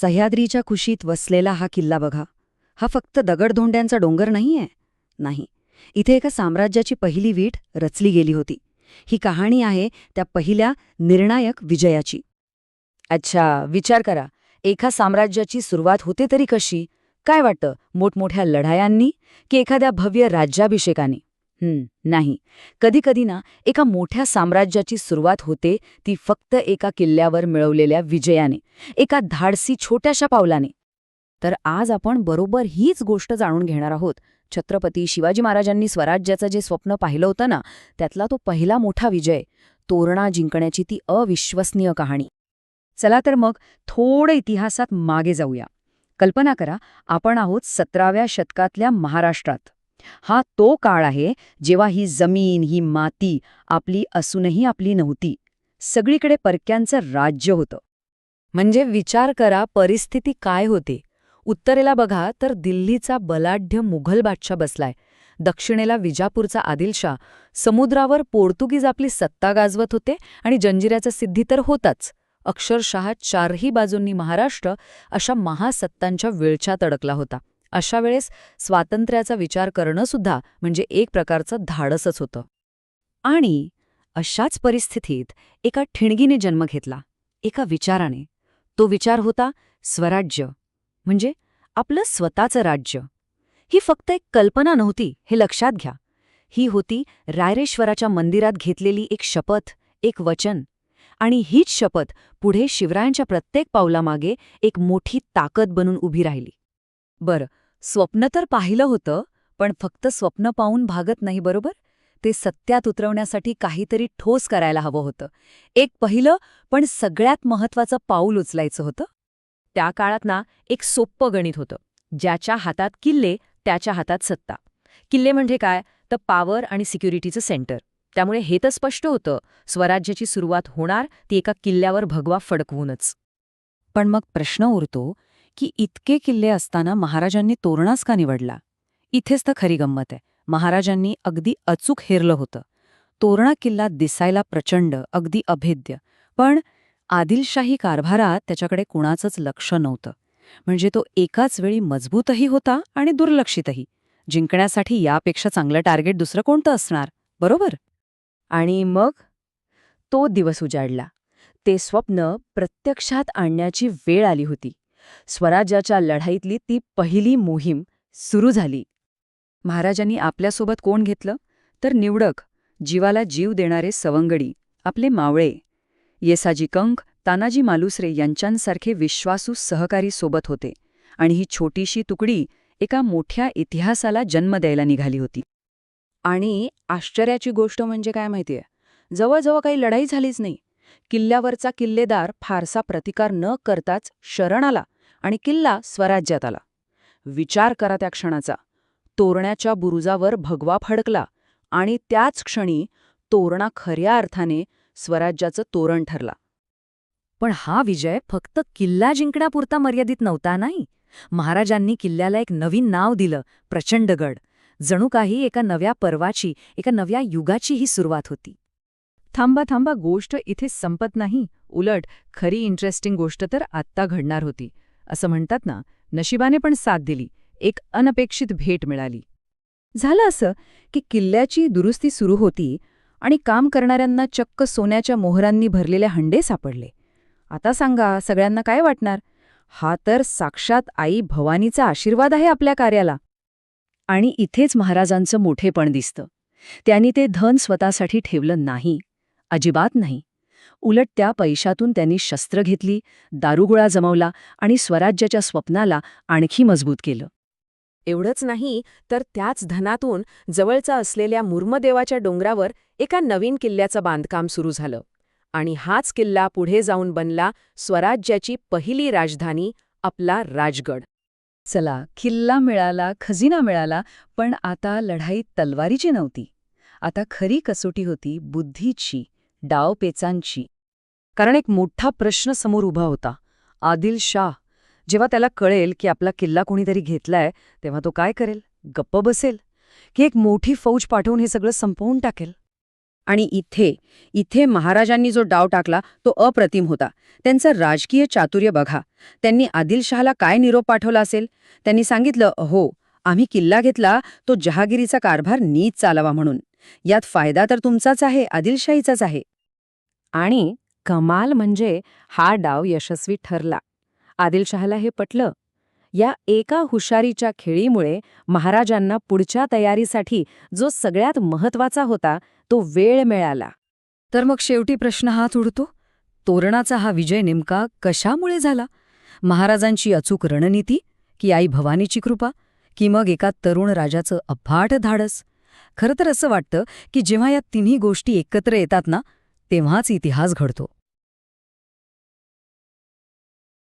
सह्याद्रीच्या कुशीत वसलेला हा किल्ला बघा. हा फक्त दगडधोंड्यांचा डोंगर नाहीये. नाही. इथे एका साम्राज्याची पहिली वीट रचली गेली होती. ही कहाणी आहे त्या पहिल्या निर्णायक विजयाची. अच्छा विचार करा. एका साम्राज्याची सुरुवात होते तरी कशी? काय वाटतं? मोठमोठ्या लढायांनी की एखाद्या भव्य राज्याभिषेकाने? नाही. कधीकधी ना एका मोठ्या साम्राज्याची सुरुवात होते ती फक्त एका किल्ल्यावर मिळवलेल्या विजयाने एका धाडसी छोट्याशा पावलाने. तर आज आपण बरोबर हीच गोष्ट जाणून घेणार आहोत. छत्रपती शिवाजी महाराजांनी स्वराज्याचं जे स्वप्न पाहिलं होतं ना त्यातला तो पहिला मोठा विजय तोरणा जिंकण्याची ती अविश्वसनीय कहाणी. चला तर मग थोडं इतिहासात मागे जाऊया. कल्पना करा आपण आहोत सतराव्या शतकातल्या महाराष्ट्रात. हा तो काळ आहे जेव्हा ही जमीन ही माती आपली असूनही आपली नव्हती. सगळीकडे परक्यांचं राज्य होतं. म्हणजे विचार करा परिस्थिती काय होते? उत्तरेला बघा तर दिल्लीचा बलाढ्य मुघल बादशाह बसलाय. दक्षिणेला विजापूरचा आदिलशाह. समुद्रावर पोर्तुगीज आपली सत्ता गाजवत होते आणि जंजिऱ्याचा सिद्धी तर होताच. अक्षरशः चारही बाजूंनी महाराष्ट्र अशा महासत्तांच्या वेळच्यात अडकला होता. अशा वेळेस स्वातंत्र्याचा विचार करणं सुद्धा म्हणजे एक प्रकारचं धाडसच होतं. आणि अशाच परिस्थितीत एका ठिणगीने जन्म घेतला एका विचाराने. तो विचार होता स्वराज्य म्हणजे आपलं स्वतःचं राज्य. ही फक्त एक कल्पना नव्हती हे लक्षात घ्या. ही होती रायरेश्वराच्या मंदिरात घेतलेली एक शपथ एक वचन. आणि हीच शपथ पुढे शिवरायांच्या प्रत्येक पावलामागे एक मोठी ताकद बनून उभी राहिली. बरं स्वप्न तर पाहिलं होतं पण फक्त स्वप्न पाहून भागत नाही बरोबर? ते सत्यात उतरवण्यासाठी काहीतरी ठोस करायला हवं होतं. एक पहिलं पण सगळ्यात महत्वाचं पाऊल उचलायचं होतं. त्या काळात ना एक सोप्पं गणित होतं. ज्याच्या हातात किल्ले त्याच्या हातात सत्ता. किल्ले म्हणजे काय? तर पॉवर आणि सिक्युरिटीचं सेंटर. त्यामुळे हे तर स्पष्ट होतं. स्वराज्याची सुरुवात होणार ती एका किल्ल्यावर भगवा फडकवूनच. पण मग प्रश्न उरतो की इतके किल्ले असताना महाराजांनी तोरणास का निवडला? इथेच तर खरी गंमत आहे. महाराजांनी अगदी अचूक हेरलं होतं. तोरणा किल्ला दिसायला प्रचंड अगदी अभेद्य. पण आदिलशाही कारभारात त्याच्याकडे कुणाचंच लक्ष नव्हतं. म्हणजे तो एकाच वेळी मजबूतही होता आणि दुर्लक्षितही. जिंकण्यासाठी यापेक्षा चांगलं टार्गेट दुसरं कोणतं असणार? बरोबर? आणि मग? तो दिवस उजाडला. ते स्वप्न प्रत्यक्षात आणण्याची वेळ आली होती. स्वराज्याच्या लढाईतली ती पहिली मोहीम सुरू झाली. महाराजांनी आपल्यासोबत कोण घेतलं? तर निवडक जीवाला जीव देणारे सवंगडी आपले मावळे. येसाजी कंक तानाजी मालुसरे यांच्यासारखे विश्वासू सहकारी सोबत होते आणि ही छोटीशी तुकडी एका मोठ्या इतिहासाला जन्म द्यायला निघाली होती. आणि आश्चर्याची गोष्ट म्हणजे काय माहितीये? जवळजवळ काही लढाई झालीच नाही. किल्ल्यावरचा किल्लेदार फारसा प्रतिकार न करताच शरण आला. आणि किल्ला स्वराज्यात आला. विचार करा त्या क्षणाचा. तोरण्याच्या बुरुजावर भगवा फडकला आणि त्याच क्षणी तोरणा खऱ्या अर्थाने स्वराज्याचं तोरण ठरला. पण हा विजय फक्त किल्ला जिंकण्यापुरता मर्यादित नव्हता नाही. महाराजांनी किल्ल्याला एक नवीन नाव दिलं प्रचंडगड जणू काही एका नव्या पर्वाची एका नव्या युगाची ही सुरुवात होती. थांबा थांबा गोष्ट इथे संपत नाही. उलट खरी इंटरेस्टिंग गोष्ट तर आत्ता घडणार होती. असं म्हणतात ना नशिबाने पण साथ दिली एक अनपेक्षित भेट मिळाली. झालं असं की किल्ल्याची दुरुस्ती सुरू होती आणि काम करणाऱ्यांना चक्क सोन्याच्या मोहरांनी भरलेले हंडे सापडले. आता सांगा सगळ्यांना काय वाटणार? हा तर साक्षात आई भवानीचा आशीर्वाद आहे आपल्या कार्याला. आणि इथेच महाराजांचं मोठेपण दिसतं. त्यांनी ते धन स्वतःसाठी ठेवलं नाही. अजिबात नाही. उलट त्या पैशातून त्यांनी शस्त्र घेतली दारुगोळा जमवला आणि स्वराज्याच्या स्वप्नाला आणखी मजबूत केलं. एवढंच नाही तर त्याच धनातून जवळचा असलेल्या मुर्मदेवाच्या डोंगरावर एका नवीन किल्ल्याचं बांधकाम सुरू झालं. आणि हाच किल्ला पुढे जाऊन बनला स्वराज्याची पहिली राजधानी आपला राजगड. चला किल्ला मिळाला खजिना मिळाला पण आता लढाई तलवारीची नव्हती. आता खरी कसोटी होती बुद्धीची. डावपेचांची कारण एक मोठा प्रश्न समोर उभा होता. आदिल शाह जेव्हा त्याला कळेल की आपला किल्ला कोणीतरी घेतलाय तेव्हा तो काय करेल? गप्प बसेल? की एक मोठी फौज पाठवून हे सगळं संपवून टाकेल? आणि इथे इथे महाराजांनी जो डाव टाकला तो अप्रतिम होता. त्यांचं राजकीय चातुर्य बघा. त्यांनी आदिलशहाला काय निरोप पाठवला असेल? त्यांनी सांगितलं हो आम्ही किल्ला घेतला तो जहागिरीचा कारभार नीट चालावा म्हणून. यात फायदा तर तुमचाच आहे आदिलशाहीचाच आहे. आणि कमाल म्हणजे हा डाव यशस्वी ठरला. आदिलशहाला हे पटलं. या एका हुशारीच्या खेळीमुळे महाराजांना पुढच्या तयारीसाठी जो सगळ्यात महत्त्वाचा होता तो वेळ मिळाला. तर मग शेवटी प्रश्न हाच उडतो. तोरणाचा हा विजय नेमका कशामुळे झाला? महाराजांची अचूक रणनीती की आई भवानीची कृपा की मग एका तरुण राजाचं अफाट धाडस? खरं तर असं वाटतं की जेव्हा या तिन्ही गोष्टी एकत्र येतात ना तेव्हाच इतिहास घडतो.